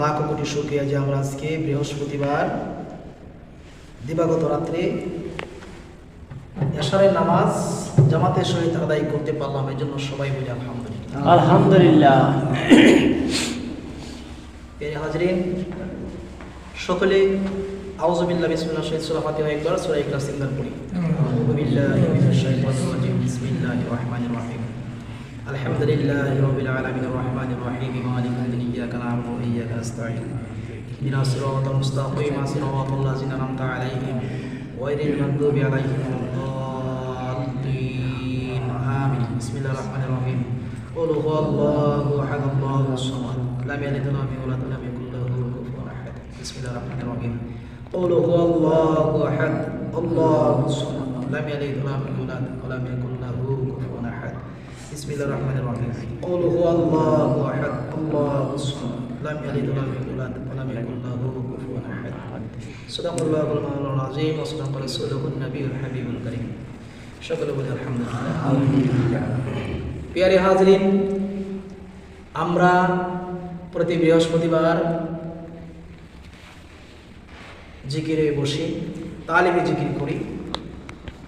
লাখো কোটি শুক্রিয়া যে আমরা আজকে বৃহস্পতিবার দিবাগত রাত্রে এশারের নামাজ জামাতের সহিত আদায় করতে পারলাম এই জন্য সবাই বলি আলহামদুলিল্লাহ। আলহামদুলিল্লাহ। হাজরিন সকলে আউযুবিল্লাহ বিসমিল্লাহ শহীদ সূরা ফাতিহা একবার সূরা ইখলাস তিনবার পড়ি। আউযু বিল্লাহি মিনাশ শাইতানির রাজিম। বিসমিল্লাহির রহমানির রহিম। الحمد لله رب العالمين الرحمن الرحيم مالك اياك نعبد واياك نستعين اهدنا الصراط المستقيم صراط الذين انعمت عليهم غير المغضوب عليهم الضالين امين بسم الله الرحمن الرحيم قل هو الله احد الله الصمد لم يلد ولم يولد ولم يكن له كفوا احد بسم الله الرحمن الرحيم قل هو الله احد الله الصمد لم يلد ولم يولد ولم يكن له كفوا احد বিসমিল্লাহির রহমানির রহিম। কুল হুয়াল্লাহু আহাদ আল্লাহু সামাদ লাম ইয়ালিদ ইউলাদ লাহু কুফুওয়ান আহাদ ওয়া হাবিবুল সকলে বলি আলহামদুলিল্লাহ। প্রিয় হাজরিন, আমরা প্রতি বৃহস্পতিবার জিকিরে বসি, তালিমে জিকির করি।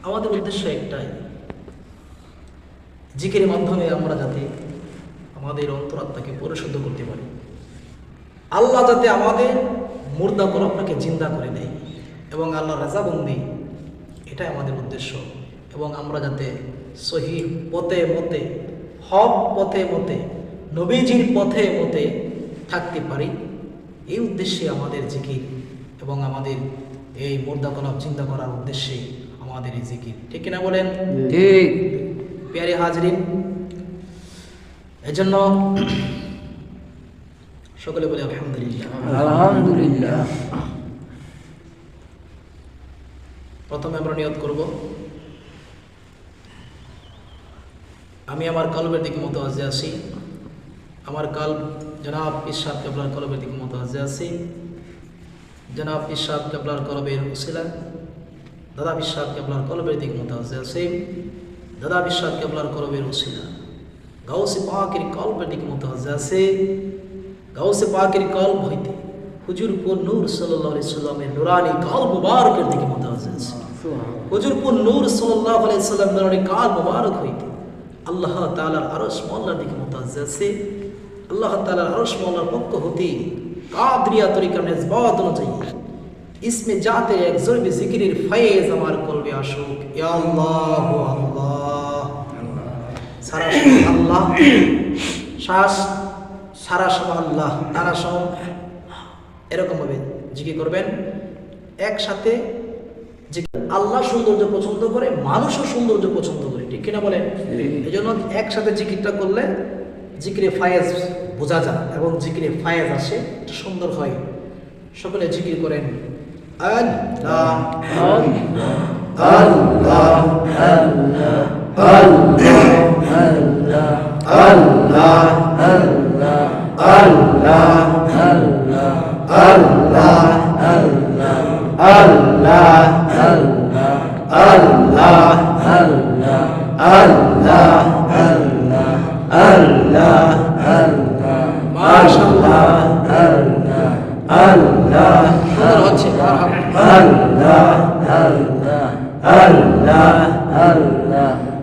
আমাদের উদ্দেশ্য একটাই জিকিরের মাধ্যমে আমরা যাতে আমাদের অন্তরাত্মাকে পরিশুদ্ধ করতে পারি। আল্লাহ যাতে আমাদের মুর্দা করে আপনাকে জিন্দা করে দেয় এবং আল্লাহ রাজাবন্দি, এটাই আমাদের উদ্দেশ্য। এবং আমরা যাতে সহি পথে মতে, হক পথে মতে, নবীজির পথে মতে থাকতে পারি, এই উদ্দেশ্যে আমাদের জিকির এবং আমাদের এই মুর্দা কলাপ চিন্তা করার উদ্দেশ্যে আমাদের এই জিকির। ঠিক কিনা বলেন? ঠিক। পেয়ারে হাজরিন এজন্য সকলে বলে আলহামদুলিল্লাহ। আলহামদুলিল্লাহ। প্রথমে আমরা নিয়ত করব আমি আমার কলবের দিকে মতো আজে আসি আমার কাল জনাব ইসাদ কেবলার কলবের দিকে মতো আজে আসি জনাব ইসাদ কেবলার কলবের হুসিলা দাদা বিশ্বাদ কেবলার কলবের দিকে মতো আজে আসি দাদা বিশ্বাস কেবলার করবের ওসিলা গাউসে পাকের কল্পটিকে মুতাহাজে গাউসে পাকের কল্প হইতে হুজুরপুর নূর সাল্লাহ সাল্লামের নুরানি কাল মুবারকের দিকে মুতাহাজে হুজুরপুর নূর সাল্লাহ সাল্লাম নুরানি কাল মুবারক হইতে আল্লাহ তালার আরস মল্লার দিকে মুতাহাজে আল্লাহ তালার আরস মল্লার পক্ষ হতে কাদরিয়া তরিকা মেজবাদ অনুযায়ী ইসমে জাতের এক জরবি জিকিরের ফয়েজ আমার কলবে আসুক। আল্লাহ আল্লাহ সারা আল্লাহ। শ্বাস সারা সময় আল্লাহ। তারা সহ এরকমভাবে জিকির করবেন। একসাথে যে আল্লাহ সৌন্দর্য পছন্দ করে, মানুষও সৌন্দর্য পছন্দ করে। ঠিক কিনা বলেন? এই জন্য একসাথে জিকিরটা করলে জিকিরে ফায়েজ বোঝা যায় এবং জিকিরে ফায়েজ আসে। সুন্দর হয়। সকলে জিকির করেন। আল্লাহ আল্লাহ আল্লাহ। Allah, Allah.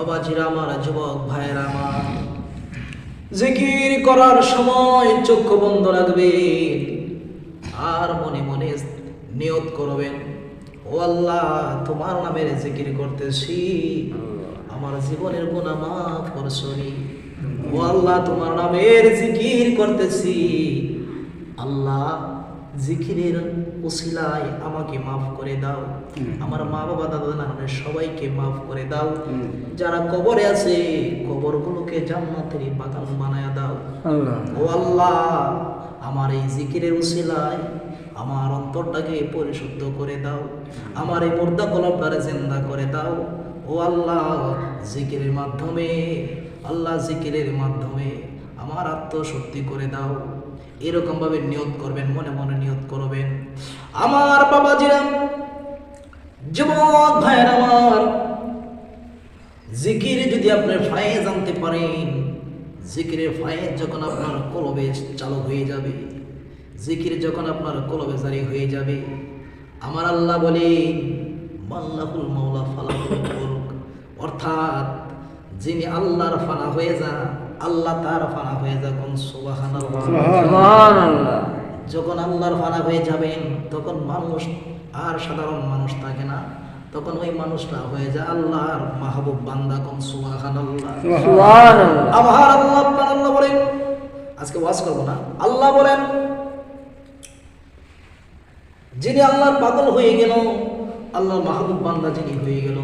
বাবাজি আমার যুবক ভাই রামা জিকির করার সময় চক্ষু বন্ধ রাখবে। আর মনে মনে নিয়ত করবেন, ও আল্লাহ, তোমার নামের জিকির করতেছি। আমার জীবনের গুণা মাফ করছনি ও আল্লাহ, তোমার নামের জিকির করতেছি। আল্লাহ জিকিরের উসিলায় আমাকে মাফ করে দাও। আমার মা বাবা দাদা নানাদের সবাইকে মাফ করে দাও। যারা কবরে আছে কবরগুলোকে জান্নাতের বাগান বানায়া দাও। ও আল্লাহ আমার এই জিকিরের উসিলায় আমার অন্তরটাকে পরিশুদ্ধ করে দাও। আমার এই মুর্দা কলবটারে জিন্দা করে দাও। ও আল্লাহ জিকিরের মাধ্যমে আল্লাহ জিকিরের মাধ্যমে আমার আত্মশক্তি করে দাও। এরকম ভাবে নিয়ত করবেন, মনে মনে নিয়ত করবেন। আমার বাবাজিরা যুবক ভাইয়ের আমার জিকিরে যদি আপনি ফায়েজ আনতে পারেন, জিকিরের ফায়েজ যখন আপনার কলবে চালু হয়ে যাবে, জিকির যখন আপনার কলবে জারি হয়ে যাবে, আমার আল্লাহ বলে, মাল্লাহুল মাওলা ফালাহুল অর্থাৎ যিনি আল্লাহর ফানা হয়ে যা আল্লাহ তার ফানা হয়ে যা কোন সুবহানাল্লাহ সুবহানাল্লাহ। যখন আল্লাহর ফানা হয়ে যাবেন তখন মানুষ আর সাধারণ মানুষ থাকে না। তখন ওই মানুষটা হয়ে যায় আল্লাহর মাহবুব বান্দা কোন সুবহানাল্লাহ। আমার আল্লাহ আল্লাহ বলেন আজকে ওয়াজ করব না। আল্লাহ বলেন যিনি আল্লাহর পাগল হয়ে গেল আল্লাহর মাহবুব বান্দা যিনি হয়ে গেল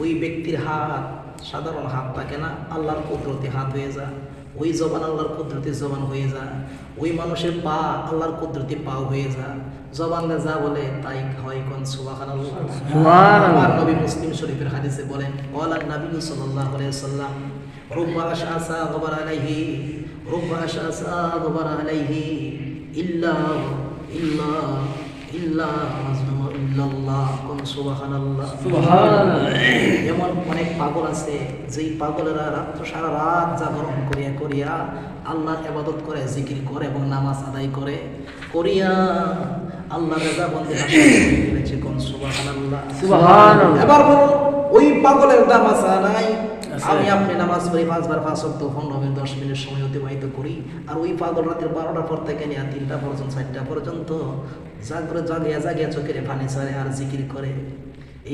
ওই ব্যক্তির হাত সাধারণ হাত থাকে না আল্লাহর কুদরতি হাত হয়ে যায়। ওই জবান আল্লাহর কুদরতি জবান হয়ে যায়। ওই মানুষের পা আল্লাহর কুদরতি পাও হয়ে যায়। জবানরা যা বলে তাই হয় কোন? সুবাহান আমার নবী মুসলিম শরীফের হাদিসে বলেন ওয়ালার নবী সাল্লাহ সাল্লাম রুব্বা আশা গবার আলাইহি রুব্বা আশা গবার আলাইহি ইল্লা ইল্লা ইল্লা ইল্লাল্লাহ কোন সুবহানাল্লাহ। সুবহানাল্লাহ। অনেক পাগল আছে যেই পাগলেরা রাত্র সারা রাত জাগরণ করিয়া করিয়া আল্লাহর ইবাদত করে জিকির করে এবং নামাজ আদায় করে করিয়া আল্লাহ রাজা বন্ধে এবার ওই পাগলের দাম আছে নাই? আমি আপনি নামাজ পড়ি পাঁচবার পাঁচ অক্ট পনেরো মিনিট দশ মিনিট সময় অতিবাহিত করি আর ওই পাগল রাতের বারোটার পর থেকে নিয়ে তিনটা পর্যন্ত চারটা পর্যন্ত জাগরে জাগিয়া জাগিয়া চোখের পানি ছাড়ে আর জিকির করে।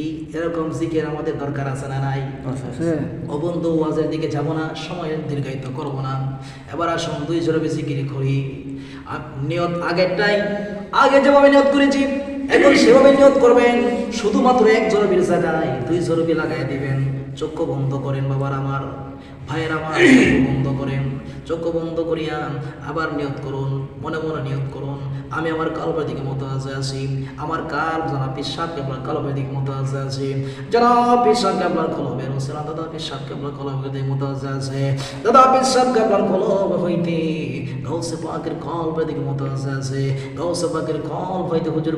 এই এরকম জিকির আমাদের দরকার আছে না নাই? অবন্ধ ওয়াজের দিকে যাব না সময় দীর্ঘায়িত করব না। এবার আসুন দুই জোরে বেশি কিরি। নিয়ত আগেরটাই আগে যেভাবে নিয়ত করেছি এখন সেভাবে নিয়ত করবেন। শুধুমাত্র এক জরবির জায়গায় দুই জরবি লাগাই দিবেন। চক্ষু বন্ধ করেন বাবার আমার। ভাইয়ের আমার চক্ষু বন্ধ করেন। চক্ষু বন্ধ করিয়া আবার নিয়ত করুন, মনে মনে নিয়ত করুন। আমি আমার কালবের দিকে মতো আছে। আমার কাল জনাব পিসাব কেবলার কালবের দিকে মতো আছে। জনাব পিসাব কেবলার কলবের হোসেন দাদা কলবের দিকে মতো আছে। দাদা পিসাব কেবলার কলব হইতে গৌসে পাকের কলবের দিকে মতো আছে। গৌসে পাকের কলব হইতে হুজুর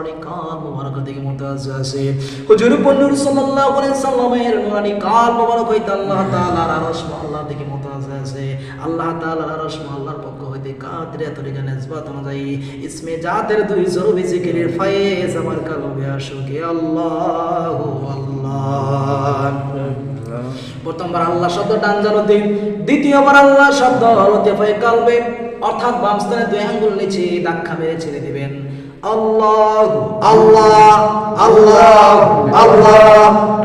অনেক কাল দিকে মতো আছে। হুজুর আলাইহি সাল্লামের কাল মুবারক হইতে আল্লাহ তাআলার দিকে মতো আছে। আল্লাহ তাআলার আরশ তরিকা অনুযায়ী, ইসমে জাতের দুই জরুরি জিকিরের ফায়েজ আমার আল্লাহ আল্লাহ। প্রথমবার আল্লাহ শব্দ ডান জানতে দ্বিতীয়বার আল্লাহ শব্দ হলতে কালবে, অর্থাৎ বাম স্থানে দুই আঙ্গুল নিচে ধাক্কা মেরে ছেড়ে দিবেন। আল্লাহ আল্লাহ আল্লাহ আল্লাহ।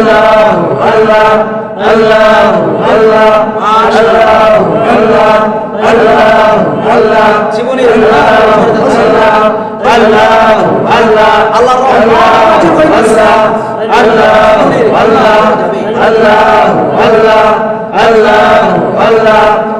আল্লাহ আল্লাহ আল্লাহ আল্লাহ আল্লাহ আল্লাহ আল্লাহ আল্লাহ জীবনে আল্লাহ আল্লাহ আল্লাহ আল্লাহ আল্লাহ আল্লাহ আল্লাহ আল্লাহ আল্লাহ আল্লাহ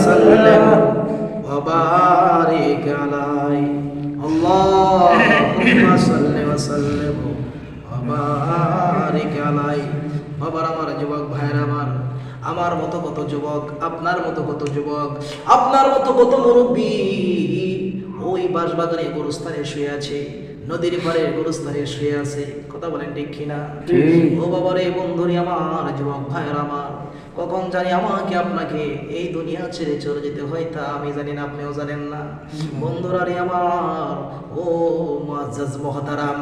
যুবক আপনার মতো কত যুবক আপনার মতো কত মুরব্বী। ওই বাসবাগানে গুরুস্থানে শুয়ে আছে নদীর পারে গুরুস্থানে শুয়ে আছে। কথা বলেন ঠিক কিনা? ও বাবারে বন্ধুরি আমার যুবক ভাইয়ের আমার। কখন জানি আমাকে আপনাকে এই দুনিয়া ছেড়ে চলে যেতে হয় তা আমি জানি না আপনিও জানেন না। বন্ধুরা রে আমার ও মুআজ্জাজ মহতারাম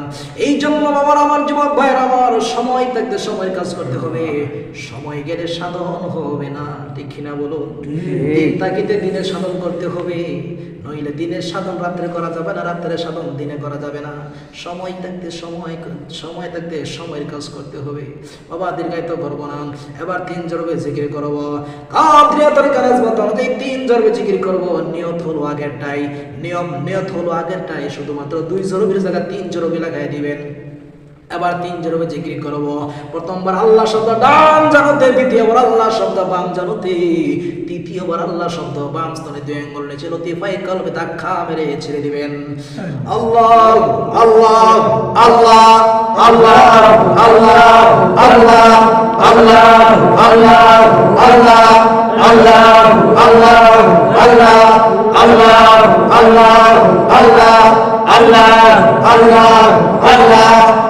এই জন্য বাবার আমার যুবক ভাইয়ের আমার সময় থাকতে সময় কাজ করতে হবে। সময় গেলে সাধন হবে না ঠিক কিনা বলুন? দিন তাকিতে দিনে সাধন করতে হবে নইলে দিনের সাধন রাত্রে করা যাবে না রাত্রে সাধন দিনে করা যাবে না। সময় থাকতে সময় সময় থাকতে সময়ের কাজ করতে হবে। বাবা দীর্ঘায়িত করব না। এবার তিন জরবে জিকির করব। কাদ্রিয়াতর কাজ মতো অনুযায়ী তিন জরবে জিকির করব। নিয়ত হলো আগেরটাই। নিয়ম, নিয়ত হলো আগেরটাই। শুধুমাত্র দুই জরবের জায়গা তিন জরবে লাগাই দিবেন। এবার তিন জরবে জিকির করব প্রথমবার আল্লাহ শব্দ ডান জানুতে দ্বিতীয়বার আল্লাহ শব্দ বাম জানুতে তৃতীয়বার আল্লাহ শব্দ বাম স্তনে দুই আঙ্গুল নিচে লতিফাই কলবে ধাক্কা মেরে ছেড়ে দিবেন আল্লাহ আল্লাহ আল্লাহ আল্লাহ আল্লাহ আল্লাহ আল্লাহ আল্লাহ আল্লাহ আল্লাহ আল্লাহ আল্লাহ আল্লাহ আল্লাহ আল্লাহ আল্লাহ আল্লাহ আল্লাহ আল্লাহ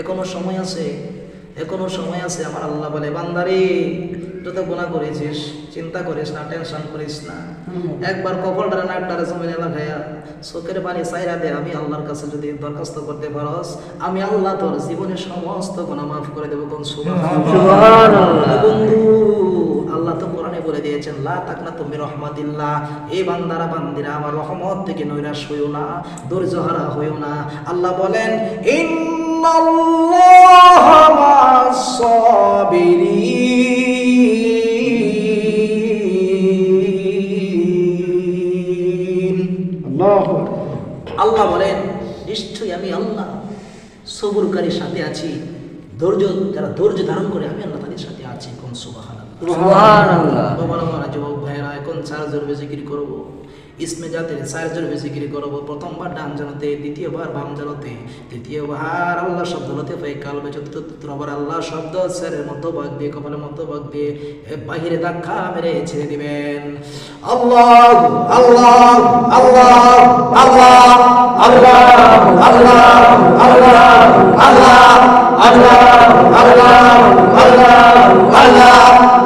এখনও সময় আছে এখনও সময় আছে। আমার আল্লাহ বলে বান্দারে যত গুণা করেছিস চিন্তা করিস না টেনশন করিস না। একবার কপালটারে নাকটারে জমিনে লাগাইয়া চোখের পানি চাইরা দে আমি আল্লাহর কাছে যদি দরখাস্ত করতে পারস আমি আল্লাহ তোর জীবনের সমস্ত গুণা মাফ করে দেবো কোন বন্ধু আল্লাহ তো কোরআনে বলে দিয়েছেন লা তাকনা তুমি রহমাতিল্লাহ এই বান্দারা বান্দিরা আমার রহমত থেকে নৈরাশ হইও না ধৈর্য হারা হইও না। আল্লাহ বলেন সাবিরিন আল্লাহ বলেন নিশ্চয়ই আমি আল্লাহ সবুরকারীর সাথে আছি। ধৈর্য যারা ধৈর্য ধারণ করে আমি আল্লাহ তাদের সাথে আছি। কোন আমার যুবক ভাইরা এখন চার জোরবে জিকির করব? ইসমে জাতের চার জোরবে জিকির করব প্রথমবার ডান জানাতে দ্বিতীয়বার বাম জানাতে তৃতীয়বার আল্লাহ শব্দ হতে পাই কালবে চতুর্থবার আল্লাহ শব্দ স্যারের মতো বাগ দিয়ে কপালের মতো বাগ দিয়ে বাহিরে ধাক্কা মেরে ছেড়ে দিবেন আল্লাহ আল্লাহ আল্লাহ আল্লাহ আল্লাহ আল্লাহ আল্লাহ আল্লাহ আল্লাহ আল্লাহ আল্লাহ আল্লাহ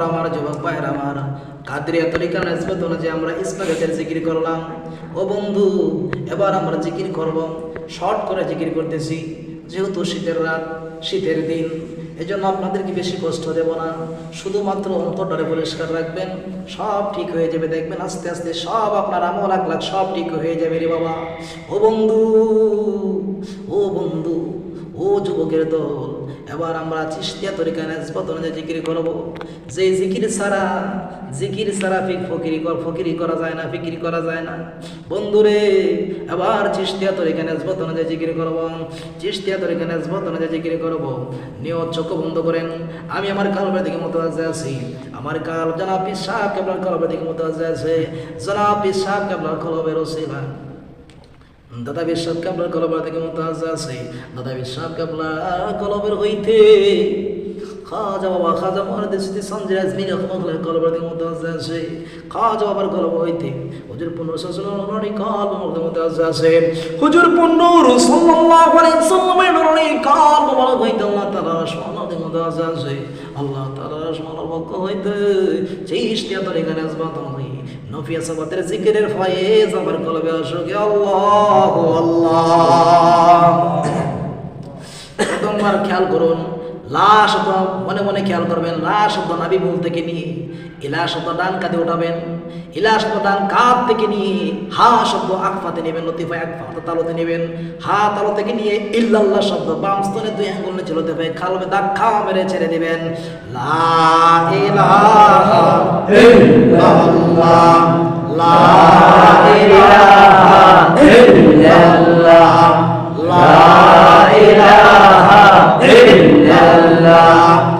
বাবার আমার যুবক ভাইয়ের আমার। কাদরিয়া তরিকার নিসবত অনুযায়ী আমরা ইসমাগাতের জিকির করলাম। ও বন্ধু, এবার আমরা জিকির করব। শর্ট করে জিকির করতেছি। যেহেতু শীতের রাত, শীতের দিন এই জন্য আপনাদেরকে বেশি কষ্ট দেব না। শুধুমাত্র অন্তরটারে পরিষ্কার রাখবেন। সব ঠিক হয়ে যাবে, দেখবেন আস্তে আস্তে সব আপনার আমল লাখ সব ঠিক হয়ে যাবে রে বাবা। ও বন্ধু ও বন্ধু, ও যুবকের দল এবার আমরা চিস্তিয়া তরিকা নেসবত অনুযায়ী জিকির করব। যে জিকির ছাড়া জিকির ছাড়া ফিক ফকিরি কর, ফকিরি করা যায় না, ফিকিরি করা যায় না। বন্ধুরে, এবার চিস্তিয়া তরিকা নেসবত অনুযায়ী জিকির করব। চিস্তিয়া তরিকা নেসবত অনুযায়ী জিকির করব। নিয়ত চোখ বন্ধ করেন। আমি আমার কালবের দিকে মতো আছি। আমার কাল জনাব পিসাব কেবলার কলবের দিকে মতো আছে। জনাব পিসাব কেবলার কলবের ওসিলা। দাদা বিশ্বাস কাবলার কলবের থেকে মতাজ আছে? দাদা বিশ্বাস কাবলা কলবের হইতে খাজা বাবা, খাজা মহারাজ স্মৃতি সঞ্জয় আজমির রহমতুল্লাহ কলবের থেকে মতাজ আছে? খাজা বাবার কলব হইতে হুজুর পূর্ণ শাসন নরণী কাল মধ্যে মতাজ আছে। হুজুর পূর্ণ সাল্লাল্লাহু আলাইহি সাল্লামের নরণী কাল মোবারক হইতে আল্লাহ তাআলা সোনাতে মতাজ আছে? আল্লাহ তাআলা সোনার পক্ষ হইতে চেষ্টা তরিকা নাজবাত হই নফিয়া সাবাতের জিকিরের ফয়েজ আমার কলবে আসুক, আল্লাহ আল্লাহ। তোমার খেয়াল করুন লা শব্দ মনে মনে খেয়াল করবেন লা শব্দ নাবি বলতে কি নিয়ে। ইলা শব্দ ডান কাঁধে উঠাবেন। ইলা শব্দ ডান কাঁধ থেকে নিয়ে হা শব্দ আকফাতে নেবেন, লতিফা আকফা অর্থাৎ তালুতে নেবেন। হা তালু থেকে নিয়ে ইল্লাল্লাহ শব্দ বাম স্তনে দুই আঙ্গুল নিচে লতিফা খালবে দাগ ধাক্কা মেরে ছেড়ে দিবেন। লা ইলাহা ইল্লাল্লাহ, লা ইলাহা ইল্লাল্লাহ, লা ইলাহা ইল্লাল্লাহ।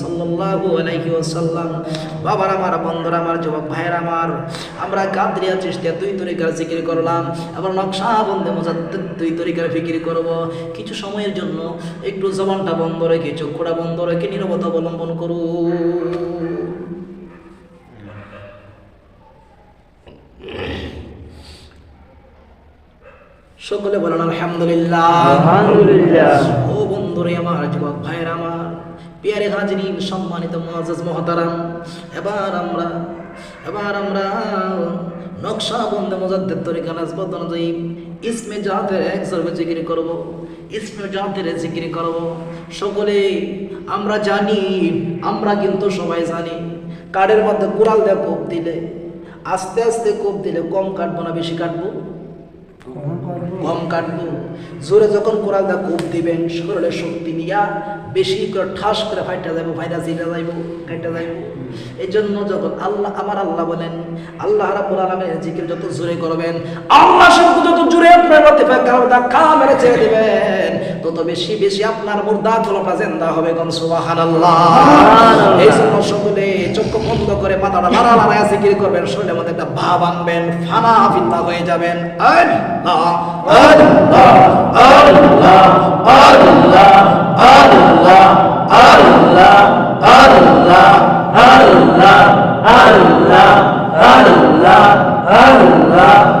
সাল্লাল্লাহু আলাইহি ওয়াসাল্লাম। বাবার আমার বন্ধুরা আমার যুবক ভাইয়ের আমার। আমরা কাদরিয়া চিস্তিয়া দুই তরিকার জিকির করলাম। আবার নকশা মুজাদ্দিদ দুই তরিকার ফিকির করব। কিছু সময়ের জন্য একটু জবানটা বন্ধ রেখে চক্ষুটা বন্ধ রেখে নীরবতা অবলম্বন করুন সকলে বলেন আলহামদুলিল্লাহ। আলহামদুলিল্লাহ। ও বন্ধুরে আমার যুবক ভাইয়ের আমার পিয়ারে হাজরিন, সম্মানিত মুআজ্জাজ মহতারাম, এবার আমরা এবার আমরা নকশা বন্দে মুজাদ্দিদ তরিকা নাসবত অনুযায়ী ইসমে জাতের এক সর্বে জিকির করব, ইসমে জাতের জিকির করব। সকলে আমরা জানি, আমরা কিন্তু সবাই জানি, কাঠের মধ্যে কুড়াল দিয়ে কোপ দিলে, আস্তে আস্তে কোপ দিলে কম কাটবো না, বেশি কাটবো। কম কাটবো। জোরে যখন কোরআন দা কোপ দিবেন, শরীরে শক্তি নিয়া বেশি করে ঠাস করে ফাইটা যাব ফাইটা জিটা যাইব, কাইটা যাইব। এই জন্য যখন আল্লাহ, আমার আল্লাহ বলেন, আল্লাহ রাব্বুল আলামিনের জিকির যত জোরে করবেন, আল্লাহ সব যত জোরে আপনার মধ্যে কারও দা কা মেরে ছেড়ে দিবেন। তত বেশি বেশি আপনার মুর্দা গুলোটা জেন্দা হবে গন এই জন্য সকলে চক্ষু বন্ধ করে মাথাটা লাড়া লাড়ায় জিকির করবেন শরীরের মধ্যে একটা ভাব আনবেন ফানা ফিন্না হয়ে যাবেন আল্লাহ আল্লাহ আল্লাহ আল্লাহ আল্লাহ আল্লাহ আল্লাহ আল্লাহ আল্লাহ আল্লাহ আল্লাহ